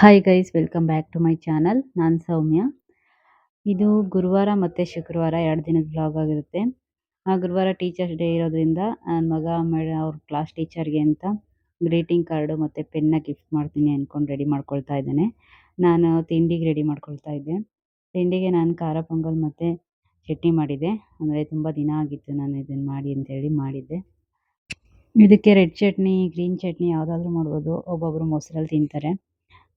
Hi guys welcome back to my channel ನಾನು ಸೌಮ್ಯ. ಇದು ಗುರುವಾರ ಮತ್ತು ಶುಕ್ರವಾರ ಎರಡು ದಿನದ ಬ್ಲಾಗ್ ಆಗಿರುತ್ತೆ. ಆ ಗುರುವಾರ ಟೀಚರ್ಸ್ ಡೇ ಇರೋದ್ರಿಂದ ನನ್ನ ಮಗ ಅವ್ರ ಕ್ಲಾಸ್ ಟೀಚರ್ಗೆ ಅಂತ ಗ್ರೀಟಿಂಗ್ ಕಾರ್ಡು ಮತ್ತು ಪೆನ್ನ ಗಿಫ್ಟ್ ಮಾಡ್ತೀನಿ ಅಂದ್ಕೊಂಡು ರೆಡಿ ಮಾಡ್ಕೊಳ್ತಾ ಇದ್ದೇನೆ. ನಾನು ತಿಂಡಿಗೆ ರೆಡಿ ಮಾಡ್ಕೊಳ್ತಾ ಇದ್ದೆ. ತಿಂಡಿಗೆ ನಾನು ಖಾರ ಪೊಂಗಲ್ ಮತ್ತು ಚಟ್ನಿ ಮಾಡಿದ್ದೆ ಅಂದರೆ ತುಂಬ ದಿನ ಆಗಿತ್ತು ನಾನು ಇದನ್ನು ಮಾಡಿ ಅಂತೇಳಿ ಮಾಡಿದ್ದೆ. ಇದಕ್ಕೆ ರೆಡ್ ಚಟ್ನಿ ಗ್ರೀನ್ ಚಟ್ನಿ ಯಾವುದಾದ್ರೂ ಮಾಡ್ಬೋದು. ಒಬ್ಬೊಬ್ಬರು ಮೊಸರಲ್ಲಿ ತಿಂತಾರೆ.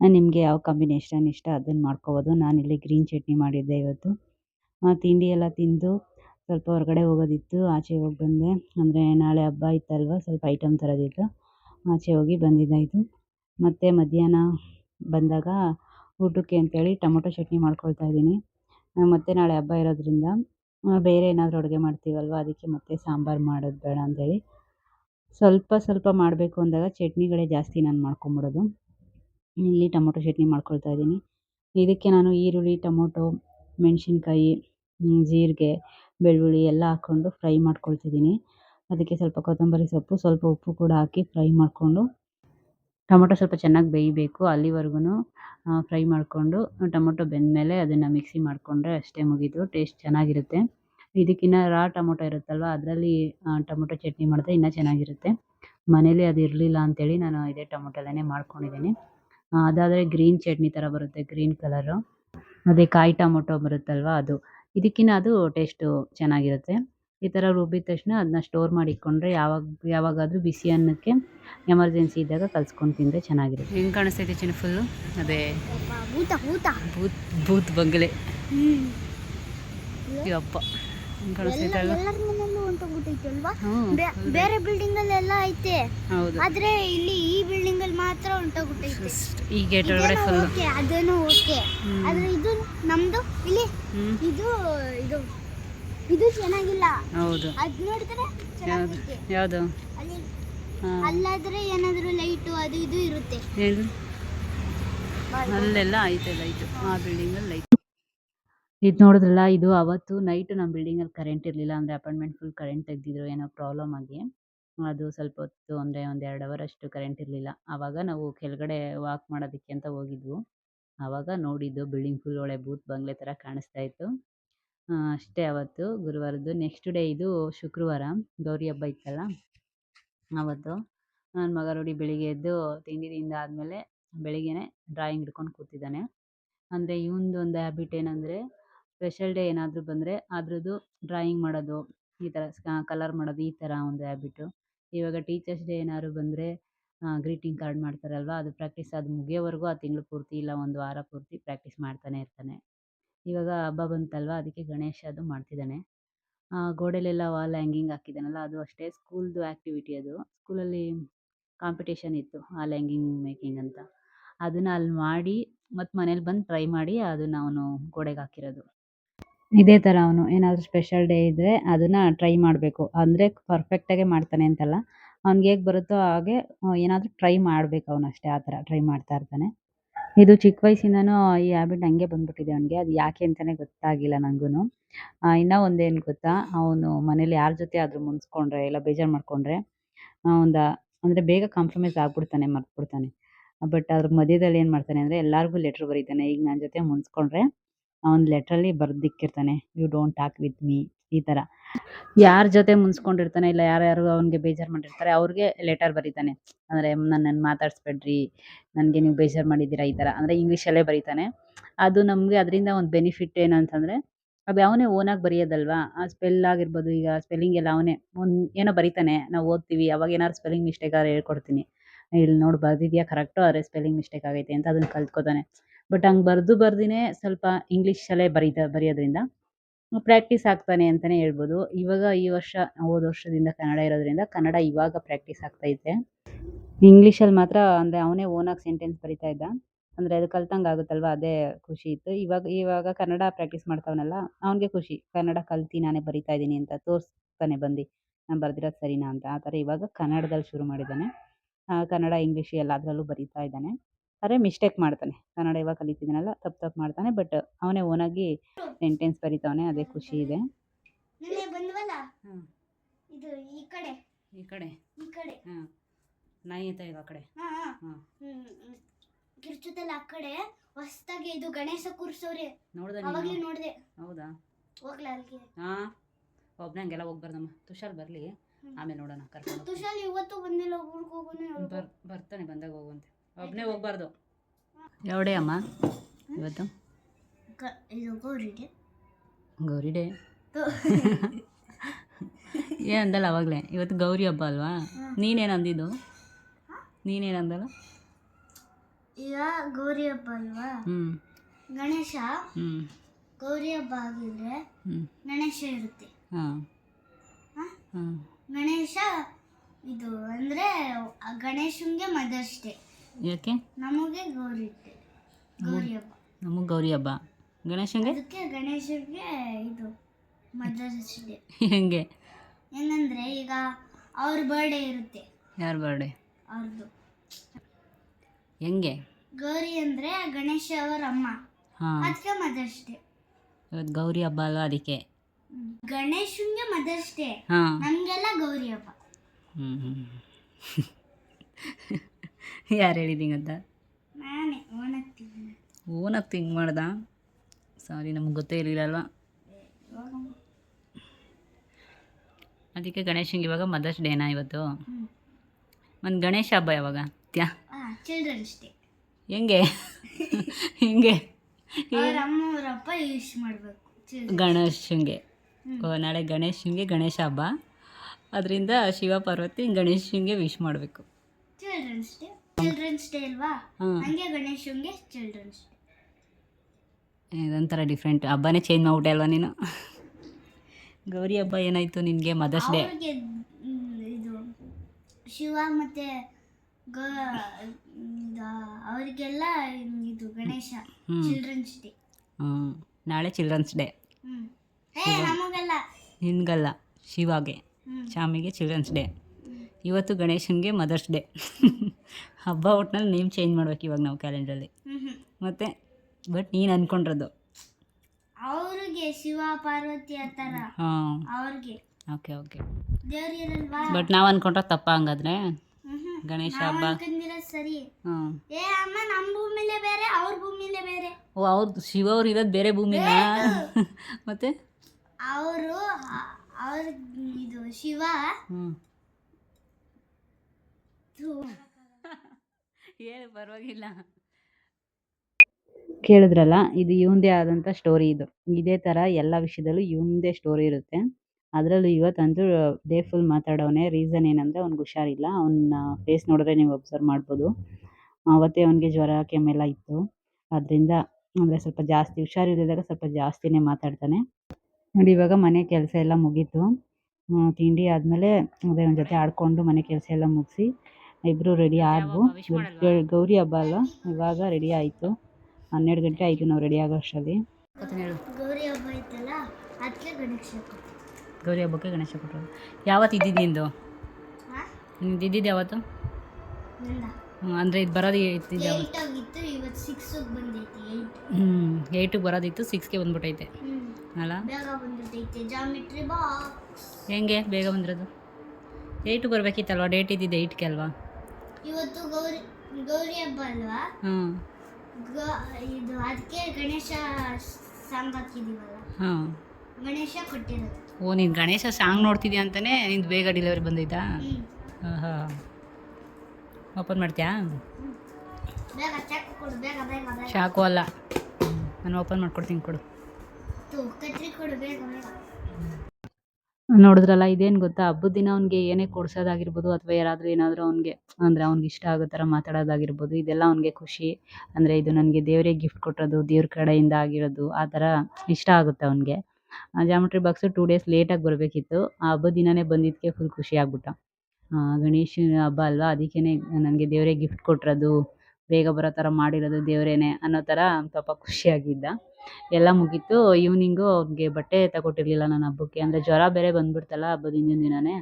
ನಿಮಗೆ ಯಾವ ಕಾಂಬಿನೇಷನ್ ಇಷ್ಟ ಅದನ್ನು ಮಾಡ್ಕೋಬೋದು. ನಾನಿಲ್ಲಿ ಗ್ರೀನ್ ಚಟ್ನಿ ಮಾಡಿದ್ದೆ ಇವತ್ತು. ತಿಂಡಿ ಎಲ್ಲ ತಿಂದು ಸ್ವಲ್ಪ ಹೊರಗಡೆ ಹೋಗೋದಿತ್ತು. ಆಚೆ ಹೋಗಿ ಬಂದೆ. ಅಂದರೆ ನಾಳೆ ಹಬ್ಬ ಇತ್ತಲ್ವ? ಸ್ವಲ್ಪ ಐಟಮ್ ತರೋದಿತ್ತು. ಆಚೆ ಹೋಗಿ ಬಂದಿದ್ದಾಯಿತು. ಮತ್ತು ಮಧ್ಯಾಹ್ನ ಬಂದಾಗ ಊಟಕ್ಕೆ ಅಂತೇಳಿ ಟೊಮೊಟೊ ಚಟ್ನಿ ಮಾಡ್ಕೊಳ್ತಾ ಇದ್ದೀನಿ. ಮತ್ತು ನಾಳೆ ಹಬ್ಬ ಇರೋದ್ರಿಂದ ಬೇರೆ ಏನಾದರೂ ಅಡುಗೆ ಮಾಡ್ತೀವಲ್ವ? ಅದಕ್ಕೆ ಮತ್ತೆ ಸಾಂಬಾರು ಮಾಡೋದು ಬೇಡ ಅಂತೇಳಿ. ಸ್ವಲ್ಪ ಸ್ವಲ್ಪ ಮಾಡಬೇಕು ಅಂದಾಗ ಚಟ್ನಿಗಳೇ ಜಾಸ್ತಿ ನಾನು ಮಾಡ್ಕೊಂಬಿಡೋದು. ಇಲ್ಲಿ ಟೊಮೊಟೊ ಚಟ್ನಿ ಮಾಡ್ಕೊಳ್ತಾ ಇದ್ದೀನಿ. ಇದಕ್ಕೆ ನಾನು ಈರುಳ್ಳಿ, ಟೊಮೊಟೊ, ಮೆಣಸಿನ್ಕಾಯಿ ಜೀರಿಗೆ, ಬೆಳ್ಳುಳ್ಳಿ ಎಲ್ಲ ಹಾಕ್ಕೊಂಡು ಫ್ರೈ ಮಾಡ್ಕೊಳ್ತಿದ್ದೀನಿ. ಅದಕ್ಕೆ ಸ್ವಲ್ಪ ಕೊತ್ತಂಬರಿ ಸೊಪ್ಪು, ಸ್ವಲ್ಪ ಉಪ್ಪು ಕೂಡ ಹಾಕಿ ಫ್ರೈ ಮಾಡಿಕೊಂಡು ಟೊಮೊಟೊ ಸ್ವಲ್ಪ ಚೆನ್ನಾಗಿ ಬೇಯಬೇಕು. ಅಲ್ಲಿವರೆಗೂ ಫ್ರೈ ಮಾಡಿಕೊಂಡು ಟೊಮೊಟೊ ಬೆಂದಮೇಲೆ ಅದನ್ನು ಮಿಕ್ಸಿ ಮಾಡಿಕೊಂಡ್ರೆ ಅಷ್ಟೇ ಮುಗಿದು ಟೇಸ್ಟ್ ಚೆನ್ನಾಗಿರುತ್ತೆ. ಇದಕ್ಕಿನ್ನ ರಾ ಟೊಮೊಟೊ ಇರುತ್ತಲ್ವ, ಅದರಲ್ಲಿ ಟೊಮೊಟೊ ಚಟ್ನಿ ಮಾಡಿದ್ರೆ ಇನ್ನೂ ಚೆನ್ನಾಗಿರುತ್ತೆ. ಮನೇಲಿ ಅದು ಇರಲಿಲ್ಲ ಅಂಥೇಳಿ ನಾನು ಇದೇ ಟೊಮೊಟೊಲ್ಲೇ ಮಾಡ್ಕೊಂಡಿದ್ದೀನಿ. ಅದಾದರೆ ಗ್ರೀನ್ ಚಟ್ನಿ ತರ ಬರುತ್ತೆ ಗ್ರೀನ್ ಕಲರ್. ಅದೇ ಕಾಯಿ ಟೊಮೊಟೊ ಬರುತ್ತಲ್ವಾ ಅದು. ಇದಕ್ಕಿನ್ನ ಅದು ಟೇಸ್ಟು ಚೆನ್ನಾಗಿರುತ್ತೆ. ಈ ತರ ರುಬ್ಬಿದ ತಕ್ಷಣ ಅದನ್ನ ಸ್ಟೋರ್ ಮಾಡಿ ಇಟ್ಕೊಂಡ್ರೆ ಯಾವಾಗ ಯಾವಾಗಾದರೂ ಬಿಸಿ ಅನ್ನಕ್ಕೆ ಎಮರ್ಜೆನ್ಸಿ ಇದ್ದಾಗ ಕಲ್ಸ್ಕೊಂಡು ತಿಂದ್ರೆ ಚೆನ್ನಾಗಿರುತ್ತೆ. ಹೆಂಗ್ ಕಾಣಿಸ್ತೈತೆ ಚಿನ್ನ ಫುಲ್ಲು? ಅದೇ ಭೂತ ಭೂತ. ಭೂತ್ ಭೂತ್ ಬಂಗಲೆ. ಅಪ್ಪ ಹೆಂಗೆ ಹೊಂಟೋಗ್ಬಿಟ್ಟೈತೆ ಅಲ್ವಾ? ಬೇರೆ ಬಿಲ್ಡಿಂಗ್ ಅಲ್ಲಿ ಎಲ್ಲ ಐತೆ. ಆದ್ರೆ ಇಲ್ಲಿ ಈ ಬಿಲ್ಡಿಂಗ್ ಅಲ್ಲಿ ಮಾತ್ರ ಹೊಂಟೋಗ್ಬಿಟ್ಟೈತೆ ಈ ಗೇಟ್ ಒಳಗಡೆ ಫುಲ್ಲು ಓಕೆ ಅದೇನೋ ಓಕೆ. ಆದ್ರೆ ಇದು ನಮ್ದು ಇಲ್ಲಿ ಇದು ಇದು ಇದು ಚೆನ್ನಾಗಿಲ್ಲ. ಹೌದು. ಅದ್ ನೋಡಿದ್ರೆ ಚೆನ್ನಾಗಿದೆ ಯಾವುದು? ಅಲ್ಲಿ ಅಲ್ಲಾದ್ರೆ ಏನಾದ್ರು ಲೈಟು ಅದು ಇದು ಇರುತ್ತೆ. ಅಲ್ಲೆಲ್ಲ ಐತೆ ಲೈಟ್. ಆ ಬಿಲ್ಡಿಂಗಲ್ಲಿ ಲೈಟ್. ಇದು ನೋಡಿದ್ರಲ್ಲ, ಇದು ಅವತ್ತು ನೈಟ್ ನಮ್ಮ ಬಿಲ್ಡಿಂಗಲ್ಲಿ ಕರೆಂಟ್ ಇರಲಿಲ್ಲ ಅಂದರೆ ಅಪಾರ್ಟ್ಮೆಂಟ್ ಫುಲ್ ಕರೆಂಟ್ ತೆಗೆದಿದ್ರು, ಏನೋ ಪ್ರಾಬ್ಲಮ್ ಆಗಿ. ಅದು ಸ್ವಲ್ಪ ಹೊತ್ತು ಅಂದರೆ ಒಂದು ಎರಡು ಅವರ್ ಅಷ್ಟು ಕರೆಂಟ್ ಇರಲಿಲ್ಲ. ಆವಾಗ ನಾವು ಕೆಳಗಡೆ ವಾಕ್ ಮಾಡೋದಕ್ಕೆ ಅಂತ ಹೋಗಿದ್ವು. ಆವಾಗ ನೋಡಿದ್ದು ಬಿಲ್ಡಿಂಗ್ ಫುಲ್ ಒಳ್ಳೆ ಬೂತ್ ಬಂಗ್ಲೆ ಥರ ಕಾಣಿಸ್ತಾ ಇತ್ತು. ಅಷ್ಟೇ ಅವತ್ತು ಗುರುವಾರದ್ದು. ನೆಕ್ಸ್ಟ್ ಡೇ ಇದು ಶುಕ್ರವಾರ. ಗೌರಿ ಹಬ್ಬ ಇತ್ತಲ್ಲ ಆವತ್ತು ನನ್ನ ಮಗ ನೋಡಿ ಬೆಳಿಗ್ಗೆ ಎದ್ದು ತಿಂಡಿ ತಿಂದ ಆದಮೇಲೆ ಬೆಳಿಗ್ಗೆನೆ ಡ್ರಾಯಿಂಗ್ ಹಿಡ್ಕೊಂಡು ಕೂತಿದ್ದಾನೆ. ಅಂದರೆ ಇವಂದು ಒಂದು ಹ್ಯಾಬಿಟ್ ಏನಂದರೆ ಸ್ಪೆಷಲ್ ಡೇ ಏನಾದರೂ ಬಂದರೆ ಅದ್ರದ್ದು ಡ್ರಾಯಿಂಗ್ ಮಾಡೋದು, ಈ ಥರ ಕಲರ್ ಮಾಡೋದು ಈ ಥರ ಒಂದು ಹ್ಯಾಬಿಟ್. ಇವಾಗ ಟೀಚರ್ಸ್ ಡೇ ಏನಾದ್ರು ಬಂದರೆ ಗ್ರೀಟಿಂಗ್ ಕಾರ್ಡ್ ಮಾಡ್ತಾರಲ್ವ, ಅದು ಪ್ರಾಕ್ಟೀಸ್ ಅದು ಮುಗಿಯೋವರೆಗೂ ಆ ತಿಂಗಳು ಪೂರ್ತಿ ಇಲ್ಲ ಒಂದು ವಾರ ಪೂರ್ತಿ ಪ್ರಾಕ್ಟೀಸ್ ಮಾಡ್ತಾನೆ ಇರ್ತಾನೆ. ಇವಾಗ ಹಬ್ಬ ಬಂತಲ್ವ, ಅದಕ್ಕೆ ಗಣೇಶ ಅದು ಮಾಡ್ತಿದ್ದಾನೆ. ಗೋಡೆಲೆಲ್ಲ ವಾಲ್ ಹ್ಯಾಂಗಿಂಗ್ ಹಾಕಿದ್ದಾನಲ್ಲ, ಅದು ಅಷ್ಟೇ ಸ್ಕೂಲ್ದು ಆ್ಯಕ್ಟಿವಿಟಿ ಅದು. ಸ್ಕೂಲಲ್ಲಿ ಕಾಂಪಿಟೇಷನ್ ಇತ್ತು, ವಾಲ್ ಹ್ಯಾಂಗಿಂಗ್ ಮೇಕಿಂಗ್ ಅಂತ. ಅದನ್ನು ಅಲ್ಲಿ ಮಾಡಿ, ಮತ್ತು ಮನೇಲಿ ಬಂದು ಟ್ರೈ ಮಾಡಿ ಅದನ್ನು ಅವನು ಗೋಡೆಗೆ ಹಾಕಿರೋದು. ಇದೇ ಥರ ಅವನು. ಏನಾದರೂ ಸ್ಪೆಷಲ್ ಡೇ ಇದ್ದರೆ ಅದನ್ನು ಟ್ರೈ ಮಾಡಬೇಕು. ಅಂದರೆ ಪರ್ಫೆಕ್ಟಾಗೆ ಮಾಡ್ತಾನೆ ಅಂತಲ್ಲ. ಅವ್ನಿಗೆ ಹೇಗೆ ಬರುತ್ತೋ ಹಾಗೆ ಏನಾದರೂ ಟ್ರೈ ಮಾಡಬೇಕು ಅವನು ಅಷ್ಟೇ. ಆ ಥರ ಟ್ರೈ ಮಾಡ್ತಾ ಇರ್ತಾನೆ. ಇದು ಚಿಕ್ಕ ವಯಸ್ಸಿಂದನೂ ಈ ಹ್ಯಾಬಿಟ್ ಹಂಗೆ ಬಂದ್ಬಿಟ್ಟಿದೆ ಅವನಿಗೆ. ಅದು ಯಾಕೆ ಅಂತಲೇ ಗೊತ್ತಾಗಿಲ್ಲ ನನಗೂ ಇನ್ನೂ ಒಂದೇನು ಗೊತ್ತಾ? ಅವನು ಮನೇಲಿ ಯಾರ ಜೊತೆ ಆದರೂ ಮುನ್ಸ್ಕೊಂಡ್ರೆ, ಇಲ್ಲ ಬೇಜಾರು ಮಾಡಿಕೊಂಡ್ರೆ ಒಂದು, ಅಂದರೆ ಬೇಗ ಕಾಂಪ್ರಮೈಸ್ ಆಗ್ಬಿಡ್ತಾನೆ, ಮರ್ತ್ಬಿಡ್ತಾನೆ. ಬಟ್ ಅದ್ರ ಮಧ್ಯದಲ್ಲಿ ಏನು ಮಾಡ್ತಾನೆ ಅಂದರೆ ಎಲ್ಲರಿಗೂ ಲೆಟ್ರ್ ಬರೀತಾನೆ. ಈಗ ನನ್ನ ಜೊತೆ ಮುನ್ಸ್ಕೊಂಡ್ರೆ ಅವ್ನು ಲೆಟ್ರಲ್ಲಿ ಬರ್ದಿಕ್ಕಿರ್ತಾನೆ you don't talk with me ಈ ಥರ ಯಾರ ಜೊತೆ ಮುನ್ಸ್ಕೊಂಡಿರ್ತಾನೆ ಇಲ್ಲ ಯಾರ್ಯಾರು ಅವನಿಗೆ ಬೇಜಾರು ಮಾಡಿರ್ತಾರೆ, ಅವ್ರಿಗೆ ಲೆಟರ್ ಬರೀತಾನೆ. ಅಂದರೆ ನನ್ನನ್ನು ಮಾತಾಡಿಸ್ಬೇಡ್ರಿ, ನನಗೆ ನೀವು ಬೇಜಾರು ಮಾಡಿದ್ದೀರಾ? ಈ ಥರ ಅಂದರೆ, ಇಂಗ್ಲೀಷಲ್ಲೇ ಬರೀತಾನೆ. ಅದು ನಮಗೆ ಅದರಿಂದ ಒಂದು ಬೆನಿಫಿಟ್ ಏನು ಅಂತಂದರೆ ಅದು ಅವನೇ ಓನಾಗಿ ಬರೆಯೋದಲ್ವಾ? ಆ ಸ್ಪೆಲ್ ಆಗಿರ್ಬೋದು, ಈಗ ಸ್ಪೆಲ್ಲಿಂಗ್ ಎಲ್ಲ ಅವನೇ. ಒಂದು ಏನೋ ಬರೀತಾನೆ, ನಾವು ಓದ್ತೀವಿ, ಅವಾಗ ಏನಾದ್ರು ಸ್ಪೆಲ್ಲಿಂಗ್ ಮಿಸ್ಟೇಕ್ ಆದ್ರೆ ಹೇಳ್ಕೊಡ್ತೀನಿ. ಇಲ್ಲಿ ನೋಡಿ ಬರ್ದಿದ್ಯಾ ಕರೆಕ್ಟು, ಆದರೆ ಸ್ಪೆಲ್ಲಿಂಗ್ ಮಿಸ್ಟೇಕ್ ಆಗೈತೆ, ಅಂತ ಅದನ್ನ ಕಲ್ತ್ಕೊತಾನೆ. ಬಟ್ ಹಂಗೆ ಬರೆದು ಬರ್ದಿನೇ ಸ್ವಲ್ಪ ಇಂಗ್ಲೀಷಲ್ಲೇ ಬರೀತ, ಬರೆಯೋದ್ರಿಂದ ಪ್ರಾಕ್ಟೀಸ್ ಆಗ್ತಾನೆ ಅಂತಲೇ ಹೇಳ್ಬೋದು. ಇವಾಗ ಈ ವರ್ಷ, ಹೋದ ವರ್ಷದಿಂದ ಕನ್ನಡ ಇರೋದ್ರಿಂದ ಕನ್ನಡ ಇವಾಗ ಪ್ರಾಕ್ಟೀಸ್ ಆಗ್ತೈತೆ ಇಂಗ್ಲೀಷಲ್ಲಿ ಮಾತ್ರ ಅಂದರೆ ಅವನೇ ಓನಾಗಿ ಸೆಂಟೆನ್ಸ್ ಬರಿತಾ ಇದ್ದ. ಅಂದರೆ ಅದು ಕಲ್ತಂಗೆ ಆಗುತ್ತಲ್ವ, ಅದೇ ಖುಷಿ ಇತ್ತು. ಇವಾಗ ಇವಾಗ ಕನ್ನಡ ಪ್ರಾಕ್ಟೀಸ್ ಮಾಡ್ತಾವನಲ್ಲ, ಅವನಿಗೆ ಖುಷಿ. ಕನ್ನಡ ಕಲ್ತು ನಾನೇ ಬರಿತಾ ಇದ್ದೀನಿ ಅಂತ ತೋರಿಸ್ತಾನೆ ಬಂದು, ನಾನು ಬರ್ದಿರೋದು ಸರಿನಾ ಅಂತ. ಆ ಥರ ಇವಾಗ ಕನ್ನಡದಲ್ಲಿ ಶುರು ಮಾಡಿದ್ದಾನೆ. ಕನ್ನಡ ಇಂಗ್ಲೀಷ್ ಎಲ್ಲದರಲ್ಲೂ ಬರಿತಾ ಇದ್ದಾನೆ. ಆದರೆ ಮಿಸ್ಟೇಕ್ ಮಾಡ್ತಾನೆ. ಕನ್ನಡ ಇವಾಗ ಕಲಿತಿದ್ದೀನಲ್ಲ ತಪ್ಪು ತಪ್ಪು ಮಾಡ್ತಾನೆ ಬಟ್ ಅವನೇ ಓನಾಗಿ ಸೆಂಟೆನ್ಸ್ ಬರಿತಾವನೆ ಅದೇ ಖುಷಿ ಇದೆ. ಇದು ಈ ಕಡೆ. ಈ ಕಡೆ. ಈ ಕಡೆ. ಹಾಂ. ನಾಯಿ ಐತೆ ಈಗ ಆ ಕಡೆ. ಹಾ ಹಾ. ಹಾಂ. ಹ್ಮ್ ಹ್ಮ್. ಕಿರ್ಚು ಆ ಕಡೆ ಹೊಸ್ದಾಗಿ ಇದು ಗಣೇಶ ಕೂರ್ಸವ್ರೆ ನೋಡ್ದೆ ಅವಾಗ್ಲೇ ನೋಡ್ದೆ. ಹೌದಾ? ಹೋಗ್ಲಾ ಅಲ್ಲಿಗೆ? ಹಾಂ. ಒಬ್ಬನೇ ಹಂಗೆಲ್ಲ ಹೋಗ್ಬಾರ್ದಮ್ಮ. ತುಷಾರ್ ಬರಲಿ. ಆಮೇಲೆ ನೋಡೋಣ ಕರ್ಕೊಂಡು. ತುಷಾರ್ ಇವತ್ತು ಬಂದಿಲ್ಲ ಊರಿಗೆ ಹೋಗೋಣ ಬರ್ ಬರ್ತಾನೆ ಬಂದಾಗ ಹೋಗುವಂತೆ. ಒಬ್ಬನೇ ಹೋಗ್ಬಾರ್ದು. ಯಾವಡೇ ಅಮ್ಮ? ಇವತ್ತು? ಇದು ಡೇ ಗೌರಿ ಡೇ ಏನು ಅಂದಲ್ಲ ಅವಾಗಲೇ. ಇವತ್ತು ಗೌರಿ ಹಬ್ಬ ಅಲ್ವಾ? ನೀನೇನು ಅಂದಿದ್ದು? ನೀನೇನು ಅಂದಲ್ಲ? ಈಗ ಗೌರಿ ಹಬ್ಬ ಅಲ್ವಾ? ಹ್ಞೂ ಗಣೇಶ ಹ್ಞೂ ಗೌರಿ ಹಬ್ಬ ಆಗಿದ್ರೆ ಹ್ಞೂ ಗಣೇಶ ಇರುತ್ತೆ. ಹಾಂ. ಹಾ? ಹಾಂ ಗಣೇಶ ಇದು ಅಂದ್ರೆ ಆ ಗಣೇಶನ್ಗೆ ಮದರ್ಸ್ ಡೇ. ಯಾಕೆ? ನಮಗೆ ಗೌರಿ ಗೌರಿ. ಹಬ್ಬ. ನಮಗೆ ಗೌರಿ ಹಬ್ಬ. ಗಣೇಶಂಗೆ? ಅದಕ್ಕೆ ಗಣೇಶನ್ಗೆ ಇದು ಮದರ್ಸ್ ಡೇ ಹೆಂಗೆ? ಏನಂದ್ರೆ ಈಗ ಅವ್ರ ಬರ್ಡೇ ಇರುತ್ತೆ. ಯಾರ ಬರ್ಡೇ ಅವ್ರದ್ದು ಹೆಂಗೆ? ಗೌರಿ ಅಂದ್ರೆ ಗಣೇಶ ಅವರ ಅಮ್ಮ. ಹಾಂ. ಅದಕ್ಕೆ ಮದರ್ಸ್ ಡೇ ಇವತ್ತು ಗೌರಿ ಹಬ್ಬ ಅಲ್ವಾ ಅದಕ್ಕೆ? ಗಣೇಶನ್ಗೆ ಮದರ್ಸ್ ಡೇ ಹಾಂ. ನಮ್ಗೆಲ್ಲ ಗೌರಿ ಹಬ್ಬ. ಹ್ಞೂ ಯಾರು ಹೇಳಿದಿಂಗಂತ ನಾನೇ ಓಣಕ್ತೀನಿ ಓನಾಗಿ ಥಿಂಕ್ ಮಾಡ್ದ? ಸಾರಿ ನಮ್ಗೆ ಗೊತ್ತೇ ಇರಲಿಲ್ಲ ಅಲ್ವಾ? ಅದಕ್ಕೆ ಗಣೇಶಂಗೆ ಇವಾಗ ಮದರ್ಸ್ ಡೇನಾ ಇವತ್ತು? ಒಂದು ಗಣೇಶ ಹಬ್ಬ ಯಾವಾಗ? ತ್ಯಾ. ಚಿಲ್ಡ್ರನ್ಸ್ ಡೇ ಹೆಂಗೆ? ಹೆಂಗೆ? ಅವ್ರ ಅಮ್ಮ ಅವ್ರ ಅಪ್ಪ ಯೂಸ್ ಮಾಡಬೇಕು ಗಣೇಶಂಗೆ. ಓ, ನಾಳೆ ಗಣೇಶಂಗೆ ಗಣೇಶ ಹಬ್ಬ. ಅದರಿಂದ ಶಿವ ಪಾರ್ವತಿ ಗಣೇಶಂಗೆ ವಿಶ್ ಮಾಡಬೇಕು. ಚಿಲ್ಡ್ರನ್ಸ್ ಡೇ ಚಿಲ್ಡ್ರನ್ಸ್ ಡೇ ಅಲ್ವಾ? ಹಂಗೆ ಗಣೇಶನ್ಗೆ ಚಿಲ್ಡ್ರನ್ಸ್ ಡೇ ಇದೊಂಥರ ಡಿಫ್ರೆಂಟ್ ಹಬ್ಬನೇ ಚೇಂಜ್ ಮಾಡ್ಬಿಟ್ಟೆ ಅಲ್ವಾ ನೀನು? ಗೌರಿ ಹಬ್ಬ ಏನಾಯ್ತು ನಿನಗೆ ಮದರ್ಸ್ ಡೇ ಇದು ಶಿವ ಮತ್ತೆ ಗ ಅವ್ರಿಗೆಲ್ಲ ಇದು ಗಣೇಶ ಚಿಲ್ಡ್ರನ್ಸ್ ಡೇ ಹ್ಞೂ ನಾಳೆ ಚಿಲ್ಡ್ರನ್ಸ್ ಡೇ ನಮಗೆಲ್ಲ. ನಿನ್ಗಲ್ಲ ಶಿವಾಗೆ ಶಾಮಿಗೆ ಚಿಲ್ಡ್ರನ್ಸ್ ಡೇ ಇವತ್ತು ಗಣೇಶನಿಗೆ ಮದರ್ಸ್ ಡೇ. ಹಬ್ಬ ಒಟ್ನಲ್ಲಿ ನೇಮ್ ಚೇಂಜ್ ಮಾಡ್ಬೇಕು ಇವಾಗ ನಾವು ಕ್ಯಾಲೆಂಡ್ರಲ್ಲಿ. ಮತ್ತೆ ಬಟ್ ನೀನು ಅಂದ್ಕೊಂಡಿರೋದು ಅವ್ರಿಗೆ ಶಿವ ಪಾರ್ವತಿ ಥರ. ಹಾಂ. ಅವ್ರಿಗೆ. Okay okay. ಬಟ್ ನಾವು ಅನ್ಕೊಂಡ್ರೆ ತಪ್ಪ ಹಂಗಾದ್ರೆ. ಗಣೇಶ ಹಬ್ಬ. ಸರಿ. ಏ ಅಮ್ಮ ನಮ್ಮ ಭೂಮಿಲೇ ಬೇರೆ ಅವ್ರ ಭೂಮಿಲೇ ಬೇರೆ. ಓ ಅವ್ರ ಶಿವ ಅವ್ರು ಇರೋದು ಬೇರೆ ಭೂಮಿನ? ಮತ್ತೆ? ಅವರು ಅವ್ರ ಇದು ಶಿವ ಹೇಳು ಪರವಾಗಿಲ್ಲ. ಕೇಳಿದ್ರಲ್ಲ ಇದು ಇವಂದೇ ಆದಂಥ ಸ್ಟೋರಿ ಇದು. ಇದೇ ಥರ ಎಲ್ಲ ವಿಷಯದಲ್ಲೂ ಇವಂದೇ ಸ್ಟೋರಿ ಇರುತ್ತೆ. ಅದರಲ್ಲೂ ಇವತ್ತಂತೂ ಡೇ ಫುಲ್ ಮಾತಾಡೋನೆ ರೀಸನ್ ಏನಂದರೆ ಅವ್ನಿಗೆ ಹುಷಾರಿಲ್ಲ. ಅವನ ಫೇಸ್ ನೋಡಿದ್ರೆ ನೀವು ಅಬ್ಸರ್ವ್ ಮಾಡ್ಬೋದು. ಅವತ್ತೇ ಅವನಿಗೆ ಜ್ವರ ಕೆಮ್ಮೆಲ್ಲ ಇತ್ತು. ಅದರಿಂದ ಅಂದರೆ ಸ್ವಲ್ಪ ಜಾಸ್ತಿ ಹುಷಾರಿಲ್ಲದಾಗ ಸ್ವಲ್ಪ ಜಾಸ್ತಿನೇ ಮಾತಾಡ್ತಾನೆ. ನೋಡಿ ಇವಾಗ ಮನೆ ಕೆಲಸ ಎಲ್ಲ ಮುಗೀತು. ತಿಂಡಿ ಆದಮೇಲೆ ಅದೇ ಅವನ ಜೊತೆ ಆಡಿಕೊಂಡು ಮನೆ ಕೆಲಸ ಎಲ್ಲ ಮುಗಿಸಿ ಇಬ್ಬರು ರೆಡಿ ಆದ್ವು. ಗೌರಿ ಹಬ್ಬ ಅಲ್ಲ ಇವಾಗ ರೆಡಿ ಆಯಿತು. ಹನ್ನೆರಡು ಗಂಟೆ ಆಯಿತು ನಾವು ರೆಡಿ ಆಗೋ ಅಷ್ಟರಲ್ಲಿ. ಗೌರಿ ಹಬ್ಬ ಇತ್ತಲ್ಲ ಅದಕ್ಕೆ ಗಣೇಶ. ಗೌರಿ ಹಬ್ಬಕ್ಕೆ ಗಣೇಶ ಕೊಟ್ಟರು ಯಾವತ್ತು ಇದ್ದಿದ್ದು ನಿಂದು? ಹಾ? ನಿಂದು ಇದ್ದಿದ್ದು ಯಾವತ್ತು? ಅಂದರೆ ಇದು ಬರೋದು ಇದ್ದಿದ್ದು ಹ್ಞೂ ಏಯ್ಟಿಗೆ ಬರೋದಿತ್ತು ಸಿಕ್ಸ್ಗೆ ಬಂದ್ಬಿಟ್ಟೈತೆ. ಅಲ್ಲ? ಹೆಂಗೆ ಬೇಗ ಬಂದಿರೋದು? ಏಯ್ಟು ಬರಬೇಕಿತ್ತಲ್ವಾ? ಡೇಟ್ ಇದ್ದಿದ್ದು ಏಯ್ಟ್ಗೆ ಅಲ್ವಾ? ಇವತ್ತು ಗೌರಿ ಗೌರಿ ಹಬ್ಬ ಅಲ್ವಾ? ಹಾಂ. ಗ- ಇದು ಅದಕ್ಕೆ ಗಣೇಶ ಸಾಂಗ್ ಹಾಕಿದೀವಲ್ಲ? ಹಾಂ. ಗಣೇಶ ಕೊಟ್ಟಿರೋದು. ಓ ನೀನು ಗಣೇಶ ಸಾಂಗ್ ನೋಡ್ತಿದ್ಯಾ ಅಂತಾನೆ? ನಿಂದು ಬೇಗ ಡೆಲಿವರಿ ಬಂದೈತಾ? ಹ್ಮ್. ಹಾಂ ಹಾಂ ಓಪನ್ ಮಾಡ್ತೀಯಾ? ಬೇಗ ಚಾಕು ಕೊಡು ಬೇಗ ಬೇಗ ಬೇಗ. ಶಾಕು ಅಲ್ಲ. ನಾನು ಓಪನ್ ಮಾಡ್ಕೊಡ್ತೀನಿ ಕೊಡು. ತು ಕತ್ರಿ ಕೊಡು ಬೇಗ ಬೇಗ. ನೋಡಿದ್ರಲ್ಲ, ಇದೇನು ಗೊತ್ತಾ? ಹಬ್ಬದ ದಿನ ಅವ್ನಿಗೆ ಏನೇ ಕೊಡ್ಸೋದಾಗಿರ್ಬೋದು ಅಥವಾ ಯಾರಾದರೂ ಏನಾದರೂ ಅವ್ನಿಗೆ, ಅಂದರೆ ಅವ್ನಿಗೆ ಇಷ್ಟ ಆಗೋ ಥರ ಮಾತಾಡೋದಾಗಿರ್ಬೋದು, ಇದೆಲ್ಲ ಅವ್ನಿಗೆ ಖುಷಿ. ಅಂದರೆ ಇದು ನನಗೆ ದೇವರೇ ಗಿಫ್ಟ್ ಕೊಟ್ಟಿರೋದು ದೇವ್ರ ಕಡೆಯಿಂದ ಆಗಿರೋದು, ಆ ಥರ ಇಷ್ಟ ಆಗುತ್ತೆ ಅವ್ನಿಗೆ. ಜಾಮಿಟ್ರಿ ಬಾಕ್ಸು ಟೂ ಡೇಸ್ ಲೇಟಾಗಿ ಬರಬೇಕಿತ್ತು. ಆ ಹಬ್ಬದ ದಿನವೇ ಬಂದಿದ್ದಕ್ಕೆ ಫುಲ್ ಖುಷಿ ಆಗ್ಬಿಟ್ಟ. ಗಣೇಶನ ಹಬ್ಬ ಅಲ್ವಾ? ಅದಕ್ಕೇ ನನಗೆ ದೇವರೇ ಗಿಫ್ಟ್ ಕೊಟ್ಟಿರೋದು ಬೇಗ ಬರೋ ಥರ ಮಾಡಿರೋದು ದೇವರೇನೆ ಅನ್ನೋ ಥರ ಪಾಪ ಖುಷಿಯಾಗಿದ್ದ. ಎಲ್ಲ ಮುಗೀತು. ಈವ್ನಿಂಗು ಅವ್ನಿಗೆ ಬಟ್ಟೆ ತಗೊಟ್ಟಿರಲಿಲ್ಲ ನಾನು ಹಬ್ಬಕ್ಕೆ. ಅಂದರೆ ಜ್ವರ ಬೇರೆ ಬಂದ್ಬಿಡ್ತಲ್ಲ ಹಬ್ಬದ ಹಿಂದಿನ ದಿನವೇ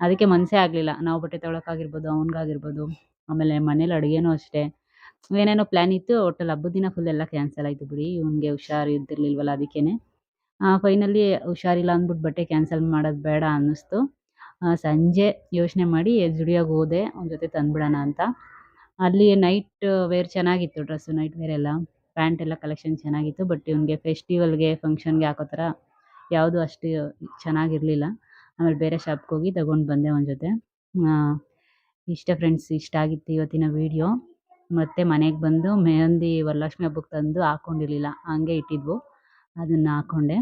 ಅದಕ್ಕೆ ಮನಸ್ಸೇ ಆಗಲಿಲ್ಲ. ನಾವು ಬಟ್ಟೆ ತಗೊಳಕ್ಕಾಗಿರ್ಬೋದು, ಅವ್ನಿಗಾಗಿರ್ಬೋದು. ಆಮೇಲೆ ಮನೇಲಿ ಅಡುಗೆನೂ ಅಷ್ಟೇ. ಏನೇನೋ ಪ್ಲ್ಯಾನ್ ಇತ್ತು ಒಟ್ಟಲ್ಲಿ ಹಬ್ಬದ ದಿನ ಫುಲ್ ಎಲ್ಲ ಕ್ಯಾನ್ಸಲ್ ಆಯಿತು ಬಿಡಿ. ಇವ್ನಿಗೆ ಹುಷಾರು ಇದ್ದಿರಲಿಲ್ವಲ್ಲ ಅದಕ್ಕೇ ಫೈನಲಿ ಹುಷಾರಿಲ್ಲ ಅಂದ್ಬಿಟ್ಟು ಬಟ್ಟೆ ಕ್ಯಾನ್ಸಲ್ ಮಾಡೋದು ಬೇಡ ಅನ್ನಿಸ್ತು. ಸಂಜೆ ಯೋಚನೆ ಮಾಡಿ ಜುಡಿಯಾಗಿ ಹೋದೆ. ಅವ್ನ ಜೊತೆ ತಂದ್ಬಿಡೋಣ ಅಂತ. ಅಲ್ಲಿ ನೈಟ್ ವೇರ್ ಚೆನ್ನಾಗಿತ್ತು ಡ್ರೆಸ್ಸು ನೈಟ್ ವೇರ್ ಎಲ್ಲ. ಪ್ಯಾಂಟ್ ಎಲ್ಲ ಕಲೆಕ್ಷನ್ ಚೆನ್ನಾಗಿತ್ತು, ಬಟ್ ಇವ್ನಿಗೆ ಫೆಸ್ಟಿವಲ್ಗೆ, ಫಂಕ್ಷನ್ಗೆ ಹಾಕೋ ಥರ ಯಾವುದು ಅಷ್ಟು ಚೆನ್ನಾಗಿರಲಿಲ್ಲ. ಆಮೇಲೆ ಬೇರೆ ಶಾಪ್ಗೆ ಹೋಗಿ ತಗೊಂಡು ಬಂದೆ ಅವನ ಜೊತೆ. ಇಷ್ಟ ಫ್ರೆಂಡ್ಸ್ ಇಷ್ಟ ಆಗಿತ್ತು ಇವತ್ತಿನ ವಿಡಿಯೋ. ಮತ್ತು ಮನೆಗೆ ಬಂದು ಮೆಹಂದಿ ವರಲಕ್ಷ್ಮಿ ಹಬ್ಬಕ್ಕೆ ತಂದು ಹಾಕ್ಕೊಂಡಿರಲಿಲ್ಲ ಹಂಗೆ ಇಟ್ಟಿದ್ವು. ಅದನ್ನು ಹಾಕ್ಕೊಂಡೆ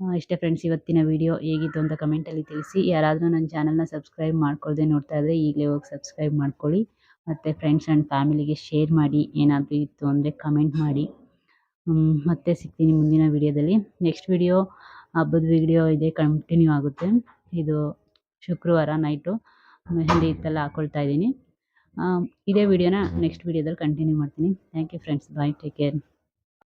ಇಷ್ಟೇ ಫ್ರೆಂಡ್ಸ್ ಇವತ್ತಿನ ವೀಡಿಯೋ ಹೇಗಿತ್ತು ಅಂತ ಕಮೆಂಟಲ್ಲಿ ತಿಳಿಸಿ. ಯಾರಾದರೂ ನನ್ನ ಚಾನಲ್ನ ಸಬ್ಸ್ಕ್ರೈಬ್ ಮಾಡ್ಕೊಳ್ಳದೆ ನೋಡ್ತಾ ಇದ್ದರೆ ಈಗಲೇ ಹೋಗಿ ಸಬ್ಸ್ಕ್ರೈಬ್ ಮಾಡ್ಕೊಳ್ಳಿ. ಮತ್ತು ಫ್ರೆಂಡ್ಸ್ ಆ್ಯಂಡ್ ಫ್ಯಾಮಿಲಿಗೆ ಶೇರ್ ಮಾಡಿ, ಏನಾದರೂ ಇತ್ತು ಅಂದರೆ ಕಮೆಂಟ್ ಮಾಡಿ. ಮತ್ತೆ ಸಿಗ್ತೀನಿ ಮುಂದಿನ ವೀಡಿಯೋದಲ್ಲಿ ನೆಕ್ಸ್ಟ್ ವೀಡಿಯೋ ಹಬ್ಬದ ವಿಡಿಯೋ ಇದೆ ಕಂಟಿನ್ಯೂ ಆಗುತ್ತೆ. ಇದು ಶುಕ್ರವಾರ ನೈಟು ಮೆಹಂದಿ ಇತ್ತೆಲ್ಲ ಹಾಕ್ಕೊಳ್ತಾ ಇದ್ದೀನಿ. ಇದೇ ವೀಡಿಯೋನ ನೆಕ್ಸ್ಟ್ ವಿಡಿಯೋದಲ್ಲಿ ಕಂಟಿನ್ಯೂ ಮಾಡ್ತೀನಿ. Thank you friends bye take care